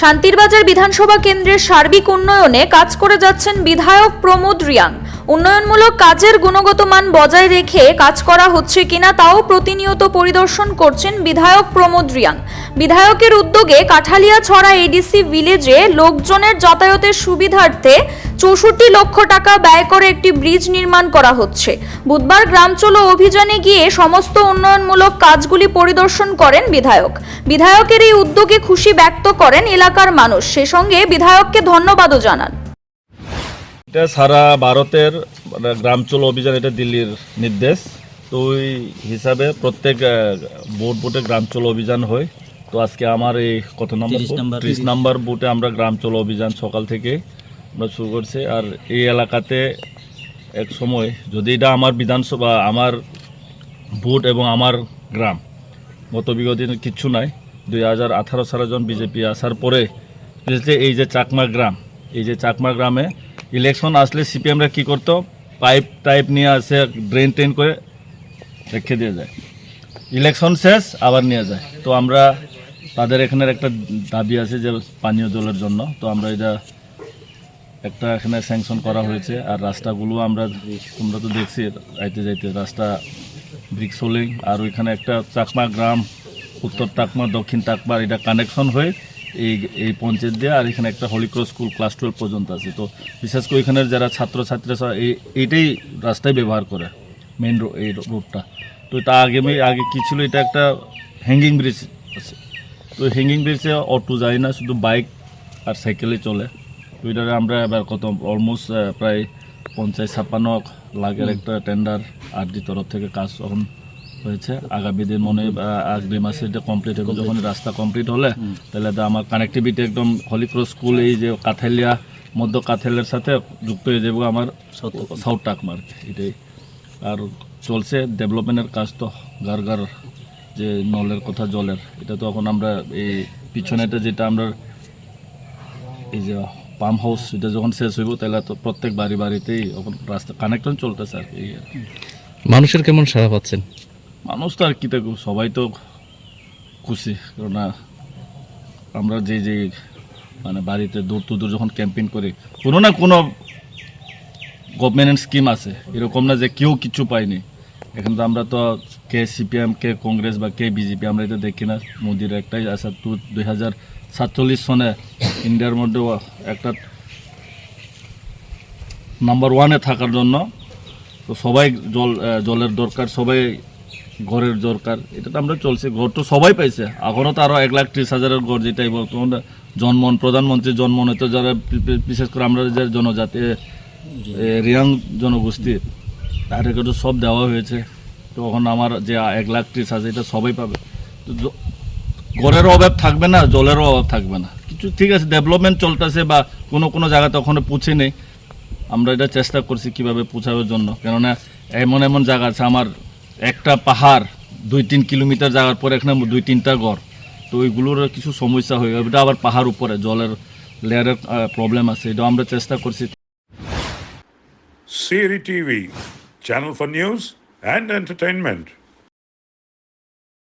শান্তিরবাজার বিধানসভা কেন্দ্রের সার্বিক উন্নয়নে কাজ করে যাচ্ছেন বিধায়ক প্রমোদ রিয়াং। উন্নয়নমূলক কাজের গুণগত মান বজায় রেখে কাজ করা হচ্ছে কিনা তাও প্রতিনিয়ত পরিদর্শন করছেন বিধায়ক প্রমোদ রিয়াং। বিধায়কের উদ্যোগে কাঠালিয়া ছড়া এডিসি ভিলেজে লোকজনের যাতায়াতের সুবিধার্থে চৌষট্টি লক্ষ টাকা ব্যয় করে একটি ব্রিজ নির্মাণ করা হচ্ছে। বুধবার গ্রাম চলো অভিযানে গিয়ে সমস্ত উন্নয়নমূলক কাজগুলি পরিদর্শন করেন বিধায়ক। বিধায়কের এই উদ্যোগে খুশি ব্যক্ত করেন এলাকার মানুষ। সে সঙ্গে বিধায়ককে ধন্যবাদও জানান। এটা সারা ভারতের মানে গ্রাম চলো অভিযান এটা দিল্লির নির্দেশ। তো ওই হিসাবে প্রত্যেক বুট বুটে গ্রাম চলো অভিযান হয়। তো আজকে আমার এই কত নম্বর। ত্রিশ নম্বর। বুটে আমরা গ্রাম চলো অভিযান সকাল থেকে আমরা শুরু করছি। আর এই এলাকাতে এক সময় যদি এটা আমার বিধানসভা আমার বুট এবং আমার গ্রাম গত বিগত কিচ্ছু নাই। দুই হাজার আঠারো সালে যখন বিজেপি আসার পরে এই যে চাকমা গ্রাম এই যে চাকমা গ্রামে ইলেকশন আসলে সিপিএমরা কি করতো? পাইপ টাইপ নিয়ে আসে ড্রেন ট্রেন করে রেখে দিয়ে যায়। ইলেকশন শেষ, আবার নিয়ে যায়। তো আমরা তাদের এখানের একটা দাবি আছে যে পানীয় জলের জন্য। তো আমরা এটা একটা এখানে স্যাংশন করা হয়েছে। আর রাস্তাগুলো আমরা, তোমরা তো দেখছি যাইতে যাইতে রাস্তা ব্রিক সোলিং আর ওইখানে একটা চাকমা গ্রাম, উত্তর টাকমা দক্ষিণ টাকমার এটা কানেকশন হয়ে এই এই পঞ্চায়েত দিয়ে আর এখানে একটা হলিক্রস স্কুল ক্লাস টুয়েলভ পর্যন্ত আছে। তো বিশেষ করে এখানের যারা ছাত্রছাত্রীরা এই এইটাই রাস্তায় ব্যবহার করে মেন এই রোডটা তো এটা আগে আগে কী ছিল এটা একটা হ্যাঙ্গিং ব্রিজ আছে। তো হ্যাঙ্গিং ব্রিজে অটো যায় না শুধু বাইক আর সাইকেলে চলে। তো এটারে আমরা এবার কত অলমোস্ট প্রায় পঞ্চাশ ছাপ্পান্ন লাখের একটা টেন্ডার আরডি তরফ থেকে কাজ এখন হয়েছে। আগামী দিন মনে হয়, আগামী মাসে এটা কমপ্লিট হবে যখন রাস্তা কমপ্লিট হলে তাহলে তো আমার কানেক্টিভিটি একদম হলিক্রস স্কুল এই যে কাথেলিয়া মধ্য কাথেলিয়ার সাথে যুক্ত হয়ে যাব আমার সাউথ টাকমার এটাই। আর চলছে ডেভেলপমেন্টের কাজ তো গার গার যে নলের কথা জলের এটা তো এখন আমরা এই পিছনেটা যেটা আমরা এই যে পাম্প হাউস এটা যখন শেষ হইব তাহলে তো প্রত্যেক বাড়ি বাড়িতেই এখন রাস্তা কানেকশন চলতেছে আর কি এই আর কি। মানুষের কেমন সাড়া পাচ্ছেন? মানুষ তো আর কি দেখো, সবাই তো খুশি। কেননা আমরা যে যে মানে বাড়িতে দূর টু দূর যখন ক্যাম্পেইন করি, কোনো না কোনো গভর্নমেন্ট স্কিম আছে। এরকম না যে কেউ কিছু পায়নি। এখন তো আমরা তো কে সিপিএম কে কংগ্রেস বা কে বিজেপি আমরা এটা দেখি না। মোদির একটাই আশা টু দুই হাজার সাতচল্লিশ সনে ইন্ডিয়ার মধ্যে একটা নাম্বার ওয়ানে থাকার জন্য তো সবাই জল জলের দরকার, সবাই ঘরের দরকার, এটা তো আমরা চলছে। ঘর তো সবাই পাইছে। এখনও তো আরও এক লাখ ত্রিশ হাজারের ঘর যেটাই বর্তমান জন্মন প্রধানমন্ত্রী জন্মন হয়তো যারা বিশেষ করে আমরা যে জনজাতি রিয়াং জনগোষ্ঠী, তাদেরকে তো সব দেওয়া হয়েছে। তো এখন আমার যে এক লাখ ত্রিশ হাজার, এটা সবাই পাবে। তো ঘরেরও অভাব থাকবে না, জলেরও অভাব থাকবে না। কিছু ঠিক আছে, ডেভেলপমেন্ট চলতেছে বা কোনো কোনো জায়গাতে ওখানে পৌঁছে নেই। আমরা এটা চেষ্টা করছি কীভাবে পৌঁছানোর জন্য। কেননা এমন এমন জায়গা আছে, আমার একটা পাহাড়, দুই তিন কিলোমিটার যাওয়ার পরে এখানে দুই তিনটা গড় তো ওইগুলোর কিছু সমস্যা হয়ে গেল আবার পাহাড় উপরে, জলের লেয়ারের প্রবলেম আছে। এটা আমরা চেষ্টা করছি। Siri TV channel for news and entertainment.